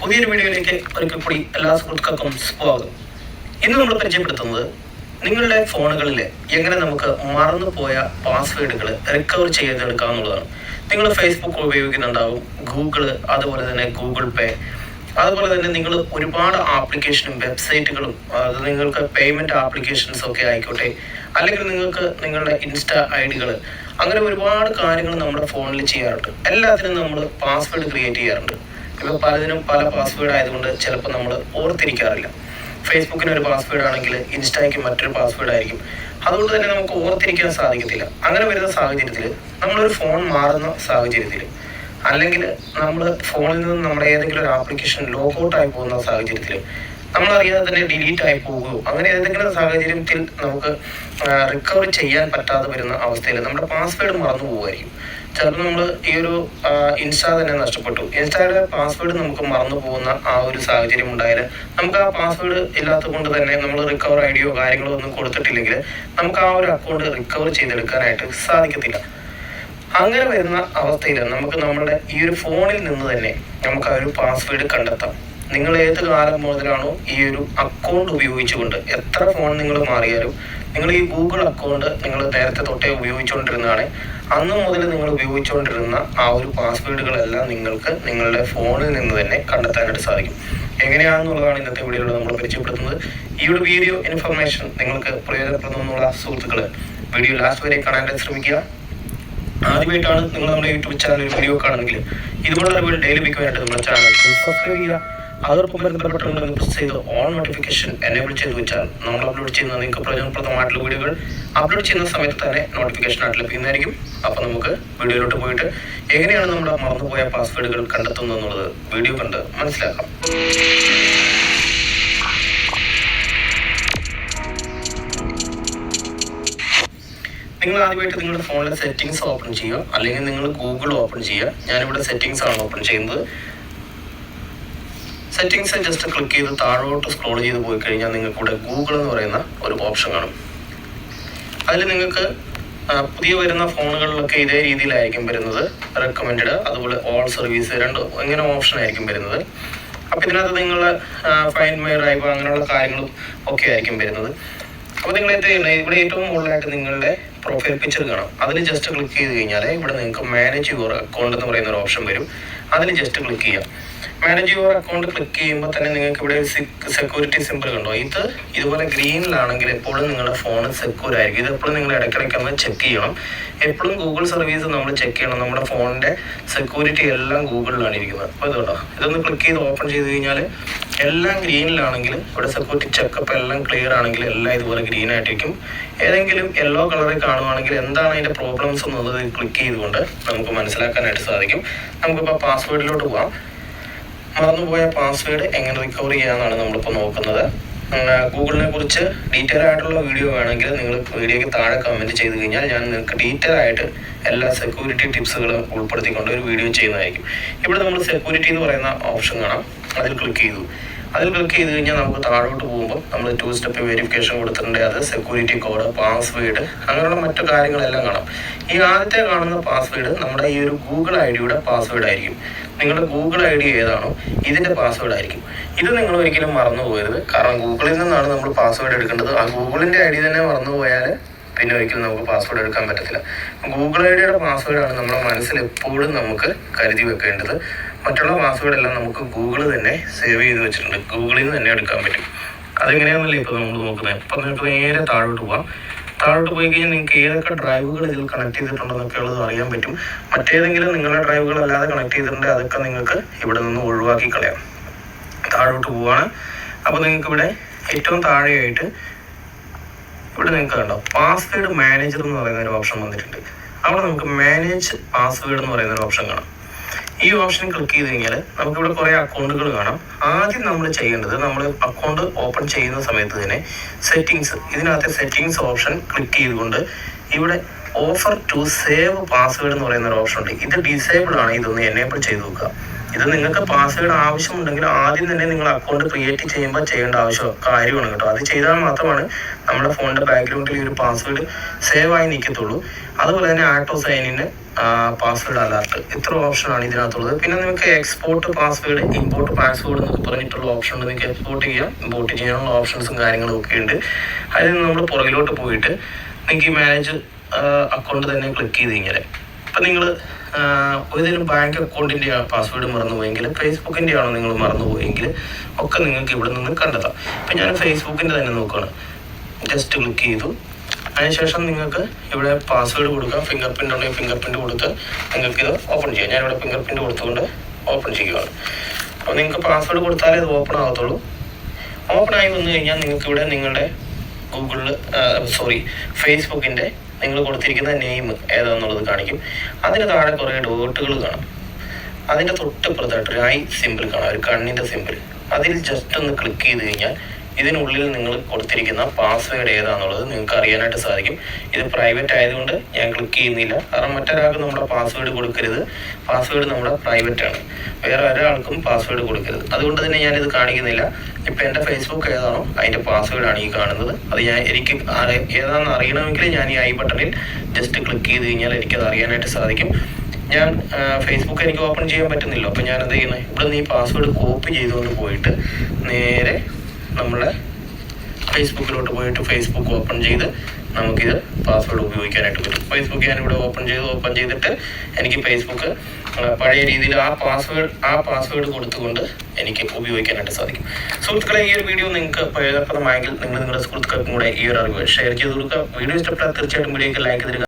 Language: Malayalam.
പുതിയൊരു വീഡിയോയിലേക്ക് ഒരിക്കൽ കൂടി എല്ലാ സുഹൃത്തുക്കൾക്കും സ്വാഗതം. ഇന്ന് നമ്മൾ പരിചയപ്പെടുത്തുന്നത് നിങ്ങളുടെ ഫോണുകളിൽ എങ്ങനെ നമുക്ക് മറന്നുപോയ പാസ്വേഡുകൾ റിക്കവർ ചെയ്തെടുക്കാം എന്നുള്ളതാണ്. നിങ്ങൾ ഫേസ്ബുക്ക് ഉപയോഗിക്കുന്നുണ്ടാവും ഗൂഗിൾ അതുപോലെ തന്നെ ഗൂഗിൾ പേ അതുപോലെ തന്നെ നിങ്ങൾ ഒരുപാട് ആപ്ലിക്കേഷനും വെബ്സൈറ്റുകളും അത് നിങ്ങൾക്ക് പേയ്മെന്റ് ആപ്ലിക്കേഷൻസ് ഒക്കെ ആയിക്കോട്ടെ അല്ലെങ്കിൽ നിങ്ങൾക്ക് നിങ്ങളുടെ ഇൻസ്റ്റ ഐ ഡികൾ അങ്ങനെ ഒരുപാട് കാര്യങ്ങൾ നമ്മുടെ ഫോണിൽ ചെയ്യാറുണ്ട്. എല്ലാത്തിനും നമ്മൾ പാസ്വേഡ് ക്രിയേറ്റ് ചെയ്യാറുണ്ട്. ഇപ്പോൾ പലതിനും പല പാസ്വേഡ് ആയതുകൊണ്ട് ചിലപ്പോൾ നമ്മൾ ഓർത്തിരിക്കാറില്ല. ഫേസ്ബുക്കിന് ഒരു പാസ്വേഡ് ആണെങ്കിൽ ഇൻസ്റ്റയ്ക്ക് മറ്റൊരു പാസ്വേഡ് ആയിരിക്കും. അതുകൊണ്ട് തന്നെ നമുക്ക് ഓർത്തിരിക്കാൻ സാധിക്കത്തില്ല. അങ്ങനെ വരുന്ന സാഹചര്യത്തിൽ നമ്മളൊരു ഫോൺ മാറുന്ന സാഹചര്യത്തിൽ അല്ലെങ്കിൽ നമ്മൾ ഫോണിൽ നിന്ന് നമ്മുടെ ഏതെങ്കിലും ഒരു ആപ്ലിക്കേഷൻ ലോഗ് ഔട്ട് ആയി പോകുന്ന സാഹചര്യത്തിൽ നമ്മൾ അറിയാതെ തന്നെ ഡിലീറ്റ് ആയി പോകുകയോ അങ്ങനെ ഏതെങ്കിലും സാഹചര്യത്തിൽ നമുക്ക് റിക്കവർ ചെയ്യാൻ പറ്റാതെ വരുന്ന അവസ്ഥയിൽ നമ്മുടെ പാസ്വേഡ് മറന്നു പോകുമായിരിക്കും ചിലപ്പോൾ നമ്മൾ ഈ ഒരു ഇൻസ്റ്റാ തന്നെ നഷ്ടപ്പെട്ടു. ഇൻസ്റ്റയുടെ പാസ്വേഡ് നമുക്ക് മറന്നു പോകുന്ന ആ ഒരു സാഹചര്യം ഉണ്ടായാൽ നമുക്ക് ആ പാസ്വേഡ് ഇല്ലാത്തത് കൊണ്ട് തന്നെ നമ്മൾ റിക്കവർ ഐഡിയോ കാര്യങ്ങളോ ഒന്നും കൊടുത്തിട്ടില്ലെങ്കിൽ നമുക്ക് ആ ഒരു അക്കൗണ്ട് റിക്കവർ ചെയ്തെടുക്കാനായിട്ട് സാധിക്കത്തില്ല. അങ്ങനെ വരുന്ന അവസ്ഥയിൽ നമുക്ക് നമ്മുടെ ഈ ഒരു ഫോണിൽ നിന്ന് തന്നെ നമുക്ക് ആ ഒരു പാസ്വേഡ് കണ്ടെത്താം. നിങ്ങൾ ഏത് കാലം മുതലാണോ ഈ ഒരു അക്കൗണ്ട് ഉപയോഗിച്ചുകൊണ്ട് എത്ര ഫോൺ നിങ്ങൾ മാറിയാലും നിങ്ങൾ ഈ ഗൂഗിൾ അക്കൗണ്ട് നിങ്ങൾ നേരത്തെ തൊട്ടേ ഉപയോഗിച്ചുകൊണ്ടിരുന്നതാണ് അന്ന് മുതൽ നിങ്ങൾ ഉപയോഗിച്ചുകൊണ്ടിരുന്ന ആ ഒരു പാസ്വേഡുകളെല്ലാം നിങ്ങൾക്ക് നിങ്ങളുടെ ഫോണിൽ നിന്ന് തന്നെ കണ്ടെത്താനായിട്ട് സാധിക്കും. എങ്ങനെയാണെന്നുള്ളതാണ് ഇന്നത്തെ വീഡിയോയിൽ നമ്മൾ പരിചയപ്പെടുത്തുന്നത്. ഈ ഒരു വീഡിയോ ഇൻഫർമേഷൻ നിങ്ങൾക്ക് പ്രയോജനപ്പെടുന്നുള്ള സുഹൃത്തുക്കൾ വീഡിയോ ലാസ്റ്റ് വരെ കാണാനായിട്ട് ശ്രമിക്കുക. ആദ്യമായിട്ടാണ് നിങ്ങൾ നമ്മുടെ യൂട്യൂബ് ചാനൽ വീഡിയോ കാണുന്നെങ്കിൽ ഇതുപോലുള്ള വീഡിയോ ഡെയിലി ലഭിക്കുവാനായിട്ട് നമ്മുടെ ചാനൽ സബ്സ്ക്രൈബ് ചെയ്യുക. അതോടൊപ്പം ബന്ധപ്പെട്ടുകൊണ്ട് പ്രസ് ചെയ്ത്? ഓൺ നോട്ടിഫിക്കേഷൻ എനേബിൾ ചെയ്ത് വെച്ചാൽ നമ്മൾ അപ്ലോഡ് ചെയ്യുന്ന നിങ്ങൾക്ക് പ്രയോജനപ്രദമായിട്ടുള്ള വീഡിയോകൾ അപ്ലോഡ് ചെയ്യുന്ന സമയത്ത് തന്നെ നോട്ടിഫിക്കേഷൻ ആയിട്ട് ലഭിക്കുന്നതായിരിക്കും. അപ്പോൾ നമുക്ക് വീഡിയോയിലോട്ട് പോയിട്ട് എങ്ങനെയാണ് നമ്മുടെ മറന്നുപോയ പാസ്വേഡുകൾ കണ്ടെത്തുന്നത് എന്നുള്ളത് വീഡിയോ കണ്ട് മനസ്സിലാക്കാം. നിങ്ങൾ ആദ്യമായിട്ട് നിങ്ങളുടെ ഫോണിലെ സെറ്റിംഗ്സ് ഓപ്പൺ ചെയ്യുക. അല്ലെങ്കിൽ നിങ്ങൾ ഗൂഗിൾ ഓപ്പൺ ചെയ്യുക. ഞാനിവിടെ സെറ്റിംഗ്സ് ആണ് ഓപ്പൺ ചെയ്യുന്നത്. സെറ്റിംഗ്സ് ജസ്റ്റ് ക്ലിക്ക് ചെയ്ത് താഴോട്ട് സ്ക്രോൾ ചെയ്ത് പോയി കഴിഞ്ഞാൽ നിങ്ങൾക്ക് ഇവിടെ ഗൂഗിൾ എന്ന് പറയുന്ന ഒരു ഓപ്ഷൻ കാണും. അതിൽ നിങ്ങൾക്ക് പുതിയ വരുന്ന ഫോണുകളിലൊക്കെ ഇതേ രീതിയിലായിരിക്കും വരുന്നത്. റെക്കമെൻഡ് അതുപോലെ ഓൾ സർവീസ് രണ്ട് ഇങ്ങനെ ഓപ്ഷൻ ആയിരിക്കും വരുന്നത്. അപ്പം ഇതിനകത്ത് നിങ്ങൾ ഫൈൻ മൈ ഡ്രൈവ് അങ്ങനെയുള്ള കാര്യങ്ങളും ഒക്കെ ആയിരിക്കും വരുന്നത്. അപ്പോൾ നിങ്ങൾ എന്ത് ചെയ്യണം ഇവിടെ ഏറ്റവും മുകളിലായിട്ട് നിങ്ങളുടെ പ്രൊഫൈൽ പിക്ചർ കാണാം. അതിൽ ജസ്റ്റ് ക്ലിക്ക് ചെയ്ത് കഴിഞ്ഞാൽ ഇവിടെ നിങ്ങൾക്ക് മാനേജ് യുവർ അക്കൗണ്ട് എന്ന് പറയുന്ന ഒരു ഓപ്ഷൻ വരും. അതിൽ ജസ്റ്റ് ക്ലിക്ക് ചെയ്യാം. മാനേജ് യുവർ അക്കൗണ്ട് ക്ലിക്ക് ചെയ്യുമ്പോൾ തന്നെ നിങ്ങൾക്ക് ഇവിടെ സെക്യൂരിറ്റി സിമ്പിൾ ഉണ്ടോ ഇത് ഇതുപോലെ ഗ്രീനിലാണെങ്കിൽ എപ്പോഴും നിങ്ങളുടെ ഫോൺ സെക്യൂർ ആയിരിക്കും. ഇത് എപ്പോഴും നിങ്ങൾ ഇടയ്ക്കിടയ്ക്ക് ഒന്ന് ചെക്ക് ചെയ്യണം. എപ്പോഴും ഗൂഗിൾ സർവീസ് നമ്മൾ ചെക്ക് ചെയ്യണം. നമ്മുടെ ഫോണിന്റെ സെക്യൂരിറ്റി എല്ലാം ഗൂഗിളിലാണ് ഇരിക്കുന്നത്. അപ്പോൾ ഇതുണ്ടോ? ഇതൊന്ന് ക്ലിക്ക് ചെയ്ത് ഓപ്പൺ ചെയ്ത് കഴിഞ്ഞാൽ എല്ലാം ഗ്രീനിലാണെങ്കിൽ ഇവിടെ സെക്യൂരിറ്റി ചെക്കപ്പ് എല്ലാം ക്ലിയർ ആണെങ്കിൽ എല്ലാം ഇതുപോലെ ഗ്രീൻ ആയിട്ടിരിക്കും. ഏതെങ്കിലും യെല്ലോ കളറിൽ കാണുവാണെങ്കിൽ എന്താണ് അതിന്റെ പ്രോബ്ലംസ് എന്നുള്ളത് ക്ലിക്ക് ചെയ്തുകൊണ്ട് നമുക്ക് മനസ്സിലാക്കാനായിട്ട് സാധിക്കും. നമുക്കിപ്പോൾ പാസ്വേഡിലോട്ട് പോകാം മറന്നുപോയ പാസ്വേഡ് എങ്ങനെ റിക്കവർ ചെയ്യാമെന്നാണ് നമ്മളിപ്പോൾ നോക്കുന്നത്. ഗൂഗിളിനെ കുറിച്ച് ഡീറ്റെയിൽ ആയിട്ടുള്ള വീഡിയോ വേണമെങ്കിൽ നിങ്ങൾ വീഡിയോയ്ക്ക് താഴെ കമന്റ് ചെയ്ത് കഴിഞ്ഞാൽ ഞാൻ നിങ്ങൾക്ക് ഡീറ്റെയിൽ ആയിട്ട് എല്ലാ സെക്യൂരിറ്റി ടിപ്സുകളും ഉൾപ്പെടുത്തിക്കൊണ്ട് ഒരു വീഡിയോ ചെയ്യുന്നതായിരിക്കും. ഇവിടെ നമ്മൾ സെക്യൂരിറ്റി എന്ന് പറയുന്ന ഓപ്ഷൻ കാണാം. അതിൽ ക്ലിക്ക് ചെയ്തു. അതിൽ ക്ലിക്ക് ചെയ്ത് കഴിഞ്ഞാൽ നമുക്ക് താഴോട്ട് പോകുമ്പോൾ നമ്മൾ ടു സ്റ്റെപ്പ് വെരിഫിക്കേഷൻ കൊടുത്തിട്ടുണ്ട്. അത് സെക്യൂരിറ്റി കോഡ് പാസ്വേഡ് അങ്ങനെയുള്ള മറ്റു കാര്യങ്ങളെല്ലാം കാണാം. ഈ ആദ്യത്തെ കാണുന്ന പാസ്വേഡ് നമ്മുടെ ഈ ഒരു ഗൂഗിൾ ഐ ഡിയുടെ പാസ്വേഡ് ആയിരിക്കും. നിങ്ങളുടെ ഗൂഗിൾ ഐ ഡി ഏതാണോ ഇതിന്റെ പാസ്വേഡ് ആയിരിക്കും. ഇത് നിങ്ങൾ ഒരിക്കലും മറന്നു പോകരുത്. കാരണം ഗൂഗിളിൽ നിന്നാണ് നമ്മൾ പാസ്വേഡ് എടുക്കേണ്ടത്. ആ ഗൂഗിളിന്റെ ഐ ഡി തന്നെ മറന്നു പോയാൽ പിന്നെ ഒരിക്കലും നമുക്ക് പാസ്വേഡ് എടുക്കാൻ പറ്റത്തില്ല. ഗൂഗിൾ ഐ ഡിയുടെ പാസ്വേഡാണ് നമ്മുടെ മനസ്സിൽ എപ്പോഴും നമുക്ക് കരുതി വെക്കേണ്ടത്. മറ്റുള്ള പാസ്വേഡ് എല്ലാം നമുക്ക് ഗൂഗിൾ തന്നെ സേവ് ചെയ്ത് വെച്ചിട്ടുണ്ട്. ഗൂഗിളിൽ നിന്ന് തന്നെ എടുക്കാൻ പറ്റും. അതെങ്ങനെയാണെന്നല്ലേ ഇപ്പോൾ നമ്മൾ നോക്കുന്നത്? നിങ്ങൾക്ക് നേരെ താഴോട്ട് പോകാം താഴോട്ട് പോയി കഴിഞ്ഞാൽ നിങ്ങൾക്ക് ഏതൊക്കെ ഡ്രൈവുകൾ ഇതിൽ കണക്ട് ചെയ്തിട്ടുണ്ടെന്നൊക്കെ ഉള്ളത് അറിയാൻ പറ്റും. മറ്റേതെങ്കിലും നിങ്ങളുടെ ഡ്രൈവുകൾ അല്ലാതെ കണക്ട് ചെയ്തിട്ടുണ്ടെങ്കിൽ അതൊക്കെ നിങ്ങൾക്ക് ഇവിടെ നിന്ന് ഒഴിവാക്കി കളയാം. താഴോട്ട് പോവാണ് അപ്പോൾ നിങ്ങൾക്ക് ഇവിടെ ഏറ്റവും താഴെയായിട്ട് ഇവിടെ നിങ്ങൾക്ക് കണ്ടോ പാസ്വേഡ് മാനേജർ എന്ന് പറയുന്ന ഒരു ഓപ്ഷൻ വന്നിട്ടുണ്ട്. അവിടെ നമുക്ക് മാനേജ് പാസ്വേഡ് എന്ന് പറയുന്ന ഒരു ഓപ്ഷൻ കാണാം. ഈ ഓപ്ഷൻ ക്ലിക്ക് ചെയ്ത് കഴിഞ്ഞാൽ നമുക്കിവിടെ കുറേ അക്കൗണ്ടുകൾ കാണാം. ആദ്യം നമ്മൾ ചെയ്യേണ്ടത് നമ്മൾ അക്കൗണ്ട് ഓപ്പൺ ചെയ്യുന്ന സമയത്ത് തന്നെ സെറ്റിങ്സ് ഇതിനകത്തെ സെറ്റിങ്സ് ഓപ്ഷൻ ക്ലിക്ക് ചെയ്തുകൊണ്ട് ഇവിടെ ഓഫർ ടു സേവ് പാസ്വേഡ് എന്ന് പറയുന്ന ഒരു ഓപ്ഷൻ ഉണ്ട്. ഇത് ഡിസേബിൾ ആണ്. ഇതൊന്ന് എനേബിൾ ചെയ്ത് വെക്കുക ഇത് നിങ്ങൾക്ക് പാസ്വേഡ് ആവശ്യമുണ്ടെങ്കിൽ ആദ്യം തന്നെ നിങ്ങൾ അക്കൗണ്ട് ക്രിയേറ്റ് ചെയ്യുമ്പോൾ ചെയ്യേണ്ട ആവശ്യം കാര്യമാണ് കേട്ടോ. അത് ചെയ്താൽ മാത്രമാണ് നമ്മുടെ ഫോണിന്റെ ബാക്ക്ഗ്രൗണ്ടിൽ ഈ ഒരു പാസ്വേഡ് സേവ് ആയി നിൽക്കത്തുള്ളൂ അതുപോലെ തന്നെ ആക്ടോ സൈനിന് പാസ്വേഡ് അലർട്ട് ഇത്ര ഓപ്ഷനാണ് ഇതിനകത്തുള്ളത്. പിന്നെ നിങ്ങൾക്ക് എക്സ്പോർട്ട് പാസ്വേഡ് ഇമ്പോർട്ട് പാസ്വേഡ് എന്നൊക്കെ പറഞ്ഞിട്ടുള്ള ഓപ്ഷൻ ഉണ്ട്. നിങ്ങൾക്ക് എക്സ്പോർട്ട് ചെയ്യാം ഇമ്പോർട്ട് ചെയ്യാനുള്ള ഓപ്ഷൻസും കാര്യങ്ങളും ഒക്കെ ഉണ്ട്. അതിൽ നിന്ന് നമ്മൾ പുറകിലോട്ട് പോയിട്ട് നിങ്ങൾക്ക് ഈ മാനേജ് അക്കൗണ്ട് തന്നെ ക്ലിക്ക് ചെയ്ത് കഴിഞ്ഞാൽ അപ്പം നിങ്ങൾ ഏതെങ്കിലും ബാങ്ക് അക്കൗണ്ടിന്റെ പാസ്വേഡ് മറന്നുപോയെങ്കിൽ ഫേസ്ബുക്കിന്റെ ആണോ നിങ്ങൾ മറന്നുപോയെങ്കിൽ ഒക്കെ നിങ്ങൾക്ക് ഇവിടെ നിന്ന് കണ്ടെത്താം. ഇപ്പം ഞാൻ ഫേസ്ബുക്കിന്റെ തന്നെ നോക്കുകയാണ് ജസ്റ്റ് ക്ലിക്ക് ചെയ്തു. അതിനുശേഷം നിങ്ങൾക്ക് ഇവിടെ പാസ്വേഡ് കൊടുക്കാം. ഫിംഗർ പ്രിന്റ് ഉണ്ടെങ്കിൽ ഫിംഗർ പ്രിന്റ് കൊടുത്ത് നിങ്ങൾക്ക് ഇത് ഓപ്പൺ ചെയ്യാം. ഞാനിവിടെ ഫിംഗർ പ്രിന്റ് കൊടുത്തുകൊണ്ട് ഓപ്പൺ ചെയ്യുകയാണ് അപ്പോൾ നിങ്ങൾക്ക് പാസ്വേഡ് കൊടുത്താലേ ഇത് ഓപ്പൺ ആകത്തുള്ളൂ. ഓപ്പൺ ആയി വന്നു കഴിഞ്ഞാൽ നിങ്ങൾക്ക് ഇവിടെ നിങ്ങളുടെ ഗൂഗിളിൽ സോറി ഫേസ്ബുക്കിന്റെ നിങ്ങൾ കൊടുത്തിരിക്കുന്ന നെയിം ഏതാന്നുള്ളത് കാണിക്കും. അതിന് താഴെ കുറേ ഡോട്ടുകൾ കാണും. അതിന്റെ തൊട്ടപ്പുറത്തായിട്ട് ഒരു ഐ സിമ്പിൾ കാണാം. ഒരു കണ്ണിന്റെ സിമ്പിൾ അതിൽ ജസ്റ്റ് ഒന്ന് ക്ലിക്ക് ചെയ്ത് കഴിഞ്ഞാൽ ഇതിനുള്ളിൽ നിങ്ങൾ കൊടുത്തിരിക്കുന്ന പാസ്വേഡ് ഏതാണെന്നുള്ളത് നിങ്ങൾക്ക് അറിയാനായിട്ട് സാധിക്കും. ഇത് പ്രൈവറ്റ് ആയതുകൊണ്ട് ഞാൻ ക്ലിക്ക് ചെയ്യുന്നില്ല. കാരണം മറ്റൊരാൾക്ക് നമ്മുടെ പാസ്വേഡ് കൊടുക്കരുത്. പാസ്വേഡ് നമ്മുടെ പ്രൈവറ്റ് ആണ്. വേറെ ഒരാൾക്കും പാസ്വേഡ് കൊടുക്കരുത്. അതുകൊണ്ട് തന്നെ ഞാനിത് കാണിക്കുന്നില്ല. ഇപ്പം എന്റെ ഫേസ്ബുക്ക് ഏതാണോ അതിന്റെ പാസ്വേഡാണ് ഈ കാണുന്നത്. അത് ഞാൻ എനിക്ക് ഏതാണെന്ന് അറിയണമെങ്കിൽ ഞാൻ ഈ ഐ ബട്ടണിൽ ജസ്റ്റ് ക്ലിക്ക് ചെയ്ത് കഴിഞ്ഞാൽ എനിക്കത് അറിയാനായിട്ട് സാധിക്കും. ഞാൻ ഫേസ്ബുക്ക് എനിക്ക് ഓപ്പൺ ചെയ്യാൻ പറ്റുന്നില്ല. അപ്പം ഞാൻ എന്ത് ചെയ്യുന്നത് ഇവിടെ നിന്ന് ഈ പാസ്വേഡ് കോപ്പി ചെയ്തുകൊണ്ട് പോയിട്ട് നേരെ നമ്മളെ ഫേസ്ബുക്കിലോട്ട് പോയിട്ട് ഫേസ്ബുക്ക് ഓപ്പൺ ചെയ്ത് നമുക്കിത് പാസ്വേഡ് ഉപയോഗിക്കാനായിട്ട് പറ്റും. ഫേസ്ബുക്ക് ഞാനിവിടെ ഓപ്പൺ ചെയ്ത് ഓപ്പൺ ചെയ്തിട്ട് എനിക്ക് ഫേസ്ബുക്ക് പഴയ രീതിയിൽ ആ പാസ്വേഡ് ആ പാസ്വേഡ് കൊടുത്തുകൊണ്ട് എനിക്ക് ഉപയോഗിക്കാനായിട്ട് സാധിക്കും. സുഹൃത്തുക്കളെ ഈ ഒരു വീഡിയോ നിങ്ങൾക്ക് പ്രയോജനപ്രദമായെങ്കിൽ നിങ്ങൾ നിങ്ങളുടെ സുഹൃത്തുക്കൾക്കും കൂടെ ഈ ഒരു അറിവ് ഷെയർ ചെയ്ത് കൊടുക്കുക. വീഡിയോ ഇഷ്ടപ്പെട്ടാൽ തീർച്ചയായിട്ടും വീഡിയോക്ക് ലൈക്ക് തരിക